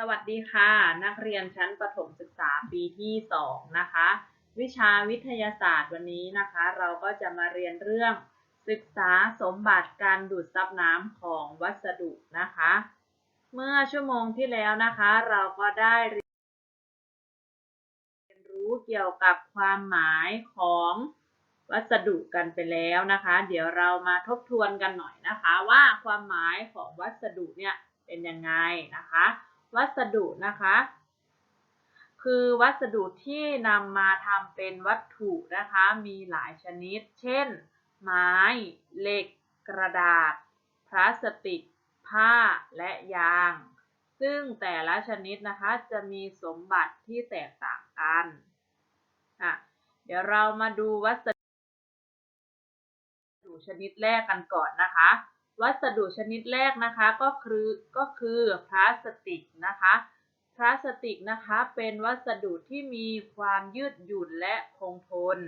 สวัสดีค่ะ นักเรียนชั้นประถมศึกษาปีที่ 2 นะคะ วิชาวิทยาศาสตร์วันนี้นะคะ เราก็จะมาเรียนเรื่อง ศึกษาสมบัติการดูดซับน้ำของวัสดุนะคะ เมื่อชั่วโมงที่แล้วนะคะ เราก็ได้เรียนรู้เกี่ยวกับความหมายของวัสดุกันไปแล้วนะคะ เดี๋ยวเรามาทบทวนกันหน่อยนะคะ ว่าความหมายของวัสดุเนี่ยเป็นยังไงนะคะ วัสดุนะคะ คือวัสดุที่นำมาทำเป็นวัตถุนะคะ มีหลายชนิด เช่น ไม้ เหล็ก กระดาษ พลาสติก ผ้า และยาง ซึ่งแต่ละชนิดนะคะจะมีสมบัติที่แตกต่างกันอะเดี๋ยวเรามาดูวัสดุชนิดแรกกันก่อนนะคะ วัสดุชนิดแรกนะคะก็คือก็คือพลาสติกนะคะพลาสติกนะคะเป็นวัสดุที่มีความยืดหยุ่นและคงทน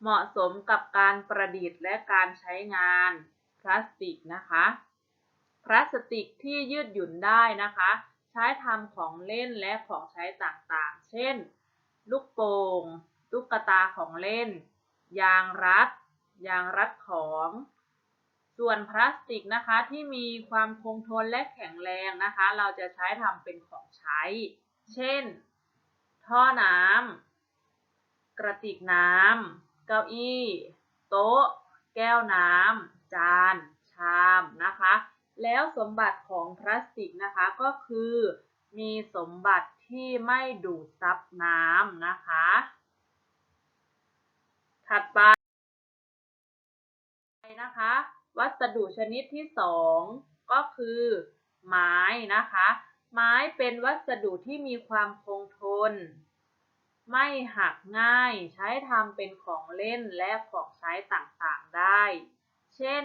เหมาะสมกับการประดิษฐ์และการใช้งานพลาสติกนะคะพลาสติกที่ยืดหยุ่นได้นะคะ ใช้ทำของเล่นและของใช้ต่างๆ เช่น ลูกโป่งตุ๊กตาของเล่น ยางรัด ยางรัดของ ส่วนพลาสติกนะคะที่มีความคงทนและแข็งแรงนะคะ เราจะใช้ทำเป็นของใช้ เช่น ท่อน้ำกระติกน้ำเก้าอี้ โต๊ะ แก้วน้ำจาน ชามนะคะ แล้วสมบัติของพลาสติกนะคะก็คือ มีสมบัติที่ไม่ดูดซับน้ำนะคะ ถัดไปนะคะ วัสดุชนิดที่สองก็คือ ไม้นะคะ ไม้เป็นวัสดุที่มีความคงทน ไม่หักง่ายใช้ทำเป็นของเล่นและของใช้ต่างๆได้ เช่น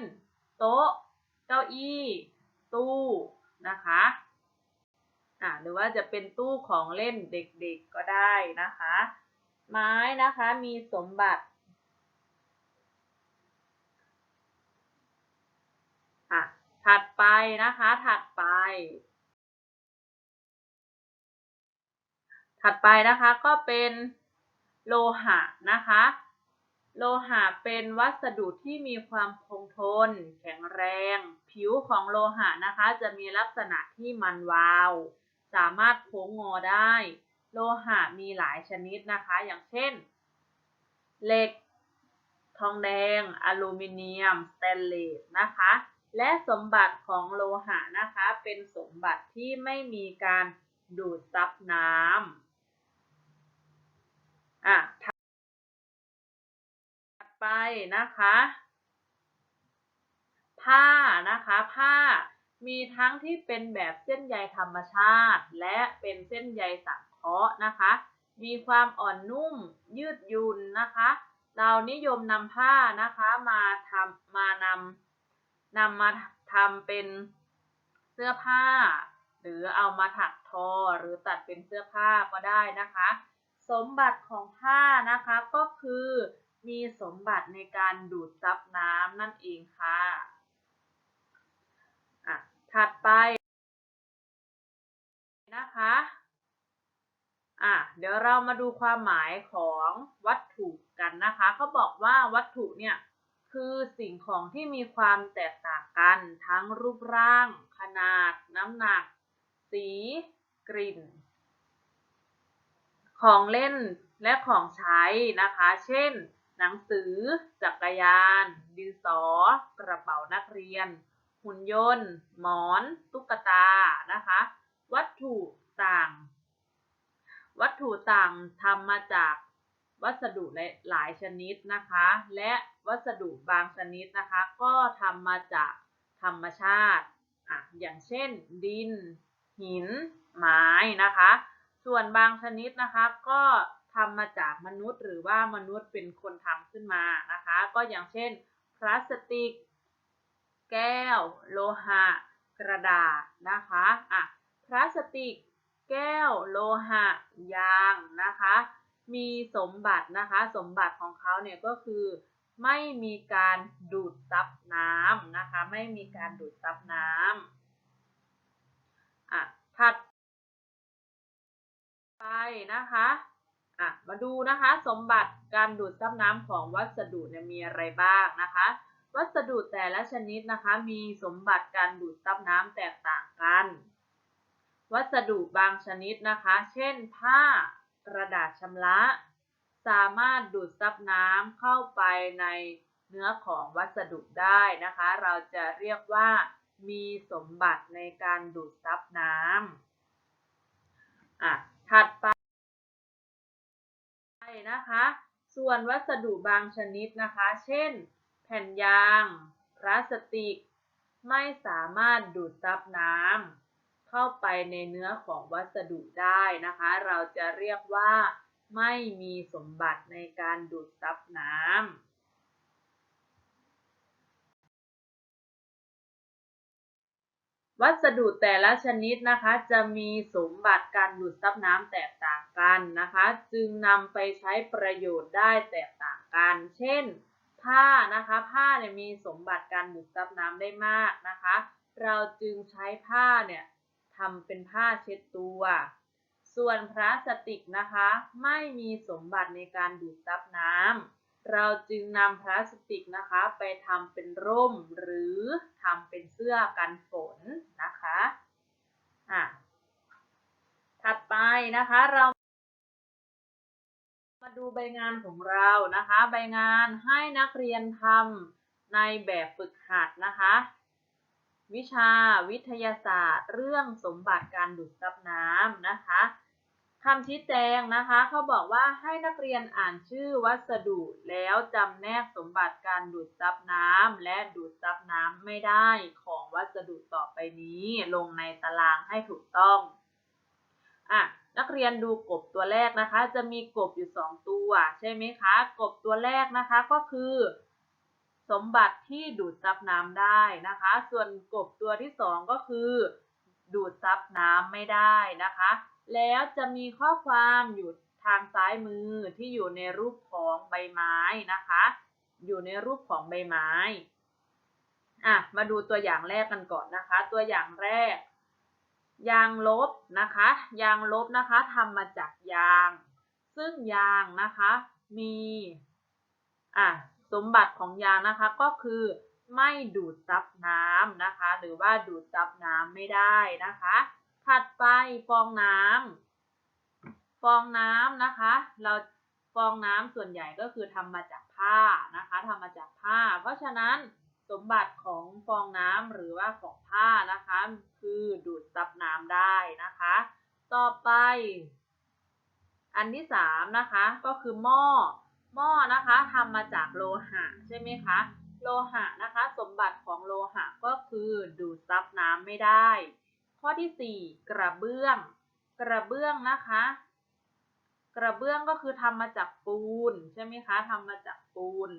โต๊ะ เก้าอี้ ตู้นะคะอ่าหรือว่าจะเป็นตู้ของเล่นเด็กๆก็ได้นะคะ ไม้นะคะมีสมบัติ อะถัดไปนะคะ ถัดไป ถัดไปนะคะก็เป็นโลหะนะคะ โลหะเป็นวัสดุที่มีความคงทน แข็งแรง ผิวของโลหะนะคะ จะมีลักษณะที่มันวาว สามารถโค้งงอได้ โลหะมีหลายชนิดนะคะ อย่างเช่น เหล็ก ทองแดง อลูมิเนียม สแตนเลสนะคะ และสมบัติของโลหะนะคะ เป็นสมบัติที่ไม่มีการดูดซับน้ำอะถัดไปนะคะ ผ้านะคะผ้ามีทั้งที่เป็นแบบเส้นใยธรรมชาติ และเป็นเส้นใยสังเคราะห์นะคะ มีความอ่อนนุ่มยืดหยุ่นนะคะ เรานิยมนำผ้านะคะมาทำมานำ นำมาทำเป็นเสื้อผ้า หรือเอามาถักทอหรือตัดเป็นเสื้อผ้าก็ได้นะคะ สมบัติของผ้านะคะก็คือมีสมบัติในการดูดซับน้ำนั่นเองค่ะอะถัดไปนะคะอะเดี๋ยวเรามาดูความหมายของวัตถุกันนะคะเขาบอกว่าวัตถุเนี่ย คือสิ่งของที่มีความแตกต่างกัน ทั้งรูปร่าง ขนาด น้ำหนัก สี กลิ่น ของเล่นและของใช้นะคะ เช่น หนังสือ จักรยาน ดินสอ กระเป๋านักเรียน หุ่นยนต์ หมอน ตุ๊กตา นะคะ วัตถุต่าง วัตถุต่างทำมาจาก วัสดุหลายชนิดนะคะ และวัสดุบางชนิดนะคะ ก็ทำมาจากธรรมชาติอะอย่างเช่น ดิน หิน ไม้นะคะ ส่วนบางชนิดนะคะก็ทำมาจากมนุษย์หรือว่ามนุษย์เป็นคนทำขึ้นมานะคะ ก็อย่างเช่น พลาสติก แก้ว โลหะ กระดาษนะคะอะพลาสติก แก้ว โลหะ ยางนะคะ มีสมบัตินะคะ สมบัติของเขาเนี่ยก็คือไม่มีการดูดซับน้ำนะคะ ไม่มีการดูดซับน้ำอะถัดไปนะคะอะมาดูนะคะสมบัติการดูดซับน้ำของวัสดุเนี่ยมีอะไรบ้างนะคะ วัสดุแต่ละชนิดนะคะ มีสมบัติการดูดซับน้ำแตกต่างกัน วัสดุบางชนิดนะคะ เช่นผ้า กระดาษชำระ สามารถดูดซับน้ำเข้าไปในเนื้อของวัสดุได้นะคะ เราจะเรียกว่ามีสมบัติในการดูดซับน้ำอะถัดไปนะคะ ส่วนวัสดุบางชนิดนะคะ เช่น แผ่นยาง พลาสติก ไม่สามารถดูดซับน้ำ เข้าไปในเนื้อของวัสดุได้นะคะ เราจะเรียกว่าไม่มีสมบัติในการดูดซับน้ำวัสดุแต่ละชนิดนะคะจะมีสมบัติการดูดซับน้ำแตกต่างกันนะคะ จึงนำไปใช้ประโยชน์ได้แตกต่างกัน เช่น ผ้านะคะผ้าเนี่ยมีสมบัติการดูดซับน้ำได้มากนะคะ เราจึงใช้ผ้าเนี่ย ทำเป็นผ้าเช็ดตัว ส่วนพลาสติกนะคะ ไม่มีสมบัติในการดูดซับน้ำเราจึงนำพลาสติกนะคะไปทำเป็นร่มหรือทำเป็นเสื้อกันฝนนะคะอะถัดไปนะคะเรามาดูใบงานของเรานะคะ ใบงานให้นักเรียนทำในแบบฝึกหัดนะคะ วิชาวิทยาศาสตร์ เรื่องสมบัติการดูดซับน้ำนะคะคำชี้แจงนะคะเขาบอกว่าให้นักเรียนอ่านชื่อวัสดุแล้วจำแนกสมบัติการดูดซับน้ำและดูดซับน้ำไม่ได้ของวัสดุต่อไปนี้ลงในตารางให้ถูกต้องอะนักเรียนดูกบตัวแรกนะคะ จะมีกบอยู่ 2 ตัวใช่ไหมคะ กบตัวแรกนะคะก็คือ สมบัติที่ดูดซับน้ำได้นะคะ ส่วนกบตัวที่2ก็คือ ดูดซับน้ำไม่ได้นะคะ แล้วจะมีข้อความอยู่ทางซ้ายมือที่อยู่ในรูปของใบไม้นะคะ อยู่ในรูปของใบไม้อะมาดูตัวอย่างแรกกันก่อนนะคะ ตัวอย่างแรก ยางลบนะคะ ยางลบนะคะทำมาจากยาง ซึ่งยางนะคะมีอะ สมบัติของยางนะคะก็คือไม่ดูดซับน้ำนะคะ หรือว่าดูดซับน้ำไม่ได้นะคะ ถัดไปฟองน้ำฟองน้ำนะคะ เราฟองน้ำส่วนใหญ่ก็คือทำมาจากผ้านะคะทำมาจากผ้า เพราะฉะนั้นสมบัติของฟองน้ำหรือว่าของผ้านะคะ คือดูดซับน้ำได้นะคะ ต่อไป อันที่สามนะคะก็คือหม้อ หม้อนะคะทำมาจากโลหะใช่ไหมคะ โลหะนะคะ สมบัติของโลหะก็คือดูดซับน้ำไม่ได้ ข้อที่สี่กระเบื้อง กระเบื้องนะคะ กระเบื้องก็คือทำมาจากปูนใช่ไหมคะทำมาจากปูน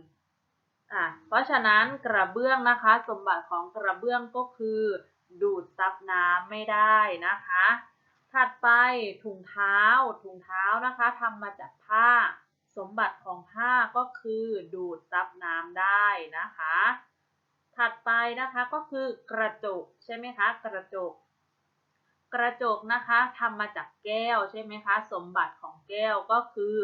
อะเพราะฉะนั้นกระเบื้องนะคะ สมบัติของกระเบื้องก็คือ ดูดซับน้ำไม่ได้นะคะถัดไปถุงเท้าถุงเท้านะคะทำมาจากผ้า สมบัติของผ้าก็คือดูดซับน้ำได้นะคะ ถัดไปนะคะก็คือกระจกใช่ไหมคะ กระจก กระจกนะคะทำมาจากแก้วใช่ไหมคะ สมบัติของแก้วก็คือ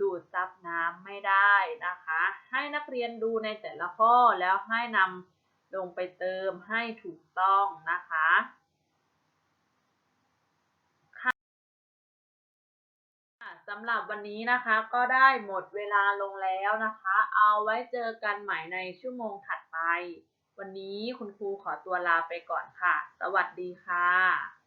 ดูดซับน้ำไม่ได้นะคะ ให้นักเรียนดูในแต่ละข้อแล้วให้นำลงไปเติมให้ถูกต้องนะคะ สำหรับวันนี้นะคะ ก็ได้หมดเวลาลงแล้วนะคะ เอาไว้เจอกันใหม่ในชั่วโมงถัดไป วันนี้คุณครูขอตัวลาไปก่อนค่ะ สวัสดีค่ะ